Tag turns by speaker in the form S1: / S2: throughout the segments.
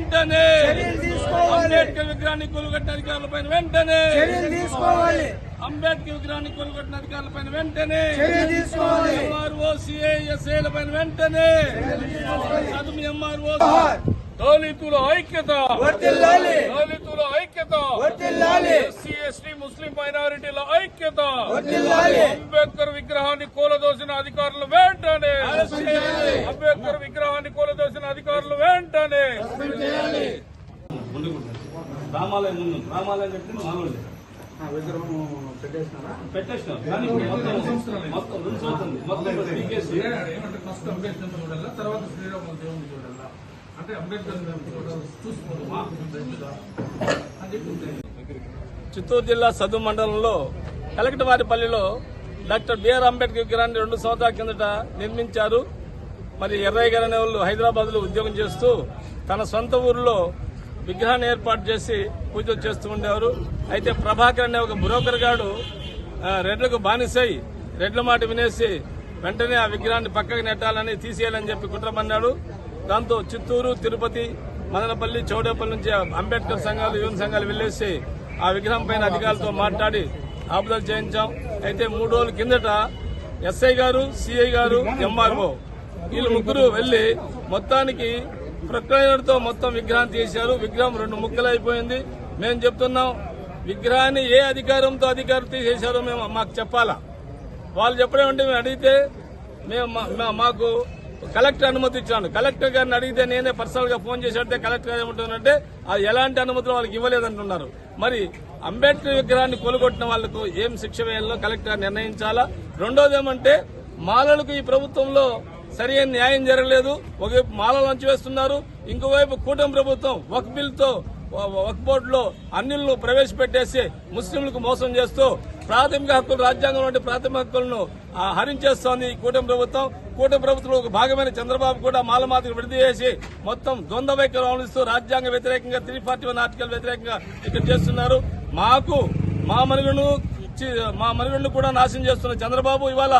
S1: వెంటనే అంబేద్కర్ విగ్రహాన్ని కొలుగొట్టిన అధికారులపైన వెంటనే
S2: తీసుకోవాలి.
S1: అంబేద్కర్ విగ్రహాన్ని కొలుగొట్టిన అధికారులపైన వెంటనే ఎంఆర్ఓ సిఐఎస్ఐల పైన వెంటనే చదువు ఎంఆర్ఓ. దళితుల ఐక్యత. దళితుల ఐక్యత. ఎస్సీ ఎస్టీ ముస్లిం మైనారిటీల ఐక్యత. అంబేద్కర్ విగ్రహాన్ని కూలదోసిన అధికారులు వెంటనే
S2: చేయాలి.
S1: అంబేద్కర్ విగ్రహాన్ని కూలదోసిన అధికారులు వెంటనే రామాలయం ముందు రామాలయం కట్టింది మామూలు కానీ ఇప్పుడు మొత్తం మొత్తం రెండు సంవత్సరం మొత్తం పీకేసి
S3: ఏమంటే ఫస్ట్ అంబేద్కర్ చూడాలా తర్వాత దేవుని చూడాలా అంటే అంబేద్కర్
S1: చిత్తూరు జిల్లా సదు మండలంలో కలకటవారిపల్లిలో డాక్టర్ బిఆర్ అంబేద్కర్ విగ్రహాన్ని రెండు సంవత్సరాల కిందట నిర్మించారు. మరి ఎర్రయ్య గారు అనే వాళ్ళు హైదరాబాద్లో ఉద్యోగం చేస్తూ తన సొంత ఊరిలో విగ్రహాన్ని ఏర్పాటు చేసి పూజలు చేస్తూ ఉండేవారు. అయితే ప్రభాకర్ అనే ఒక బ్రోకర్ గాడు రెడ్లకు బానిసై రెడ్ల మాట వినేసి వెంటనే ఆ విగ్రహాన్ని పక్కకు నెట్టాలని తీసేయాలని చెప్పి కుట్రమన్నాడు దాంతో చిత్తూరు తిరుపతి మదనపల్లి చౌడేపల్లి నుంచి అంబేద్కర్ సంఘాలు యువన సంఘాలు వెళ్ళేసి ఆ విగ్రహం పైన అధికారులతో మాట్లాడి ఆపుదలు చేయించాం. అయితే మూడు రోజుల కిందట ఎస్ఐ గారు సిఐ గారు ఎంఆర్ఓ వీళ్ళు ముగ్గురు వెళ్ళి మొత్తానికి ప్రక్రియతో మొత్తం విగ్రహం తీశారు. విగ్రహం రెండు ముక్కలు అయిపోయింది మేము చెప్తున్నాం విగ్రహాన్ని ఏ అధికారంతో అధికారం తీసేశారో మేము మాకు చెప్పాలా? వాళ్ళు చెప్పడమంటే మేము అడిగితే మేము మా- మాకు కలెక్టర్ అనుమతి ఇచ్చాను. కలెక్టర్ గారిని అడిగితే నేనే పర్సనల్గా ఫోన్ చేసి అడిగితే కలెక్టర్ గారు ఏమంటున్నారంటే అది ఎలాంటి అనుమతులు వాళ్ళకి ఇవ్వలేదంటున్నారు. మరి అంబేద్కర్ విగ్రహాన్ని కొలుగొట్టిన వాళ్ళకు ఏం శిక్ష వేయాలో కలెక్టర్ నిర్ణయించాలా? రెండోది ఏమంటే మాలలకు ఈ ప్రభుత్వంలో సరైన న్యాయం జరగలేదు. ఒకవైపు మాలలు అంచివేస్తున్నారు ఇంకోవైపు కూటమి ప్రభుత్వం ఒక బిల్తో వక్ బోర్డులో అన్నిలను ప్రవేశపెట్టేసి ముస్లింలకు మోసం చేస్తూ ప్రాథమిక హక్కులు రాజ్యాంగం వంటి ప్రాథమిక హక్కులను హరించేస్తోంది ఈ కూటమి ప్రభుత్వం. కూటమి ప్రభుత్వంలో ఒక భాగమైన చంద్రబాబు కూడా మాలమాతకు విడుదల చేసి మొత్తం ద్వంద్వ వైఖరి అవలంబిస్తూ రాజ్యాంగ వ్యతిరేకంగా త్రీ ఫార్టీ వన్ ఆర్టికల్ వ్యతిరేకంగా ఇక్కడ చేస్తున్నారు. మాకు మా మనుగడను మా మనుగడను కూడా నాశనం చేస్తున్న చంద్రబాబు ఇవాళ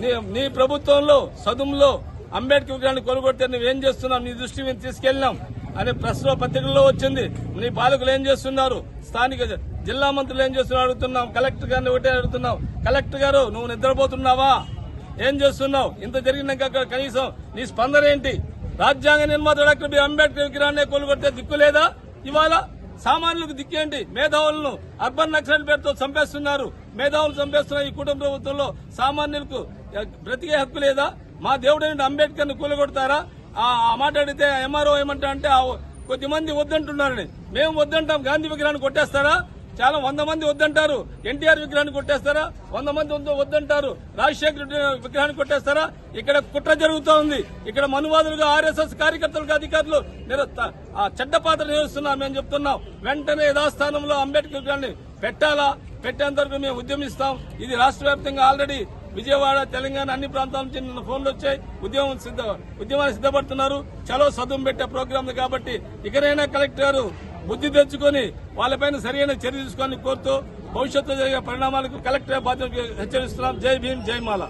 S1: నీ నీ ప్రభుత్వంలో సదుములో అంబేద్కర్ విగ్రహాన్ని కొనుగొడితే నువ్వేం చేస్తున్నావు? నీ దృష్టి మేము తీసుకెళ్ళినాం. అనే ప్రశ్న పత్రికల్లో వచ్చింది. నీ పాలకులు ఏం చేస్తున్నారు? స్థానిక జిల్లా మంత్రులు ఏం చేస్తున్నారు అడుగుతున్నాం. కలెక్టర్ గారిని ఒకటే అడుగుతున్నాం. కలెక్టర్ గారు నువ్వు నిద్రపోతున్నావా? ఏం చేస్తున్నావు? ఇంత జరిగినాక అక్కడ కనీసం నీ స్పందన ఏంటి? రాజ్యాంగ నిర్మాత డాక్టర్ బి. అంబేద్కర్ విగ్రహాన్ని కొనుగొట్టే దిక్కు లేదా? ఇవాళ సామాన్యులకు దిక్కేంటి మేధావులను అర్బన్ నక్సల్ పేరుతో చంపేస్తున్నారు. మేధావులు చంపేస్తున్న ఈ కుటుంబ ప్రభుత్వంలో సామాన్యులకు బ్రతికే హక్కు లేదా? మా దేవుడైన అంబేద్కర్ను కూలగొడతారా? ఆ మాట్లాడితే మాట అడిగితే ఎంఆర్ఓ ఏమంటా అంటే ఆ కొద్దిమంది వద్దంటున్నారని. మేము వద్దంటాం గాంధీ విగ్రహాన్ని కొట్టేస్తారా? చాలా వంద మంది వద్దంటారు. ఎన్టీఆర్ విగ్రహాన్ని కొట్టేస్తారా? వంద మంది వద్దంటారు. రాజశేఖర రెడ్డి విగ్రహాన్ని కొట్టేస్తారా? ఇక్కడ కుట్ర జరుగుతూ ఉంది ఇక్కడ మనువాదులుగా ఆర్ఎస్ఎస్ కార్యకర్తలుగా అధికారులు ఆ చెడ్డ పాత్ర నిర్వహిస్తున్నారు మేము చెప్తున్నాం. వెంటనే యథాస్థానంలో అంబేద్కర్ విగ్రహాన్ని పెట్టాలా? పెట్టేంత వరకు మేము ఉద్యమిస్తాం. ఇది రాష్ట్ర వ్యాప్తంగా ఆల్రెడీ విజయవాడ తెలంగాణ అన్ని ప్రాంతాల నుంచి నిన్న ఫోన్లు వచ్చాయి. ఉద్యమం సిద్ధ ఉద్యమాన్ని సిద్ధపడుతున్నారు. చలో సదుం పెట్టే ప్రోగ్రాం కాబట్టి ఇకనైనా కలెక్టర్ గారు బుద్ధి తెచ్చుకొని వాళ్ళపైన సరైన చర్య తీసుకొని కోరుతూ భవిష్యత్తులో జరిగే పరిణామాలకు కలెక్టర్ బాధ్యత హెచ్చరిస్తున్నాం. జై భీమ్ జై మాల.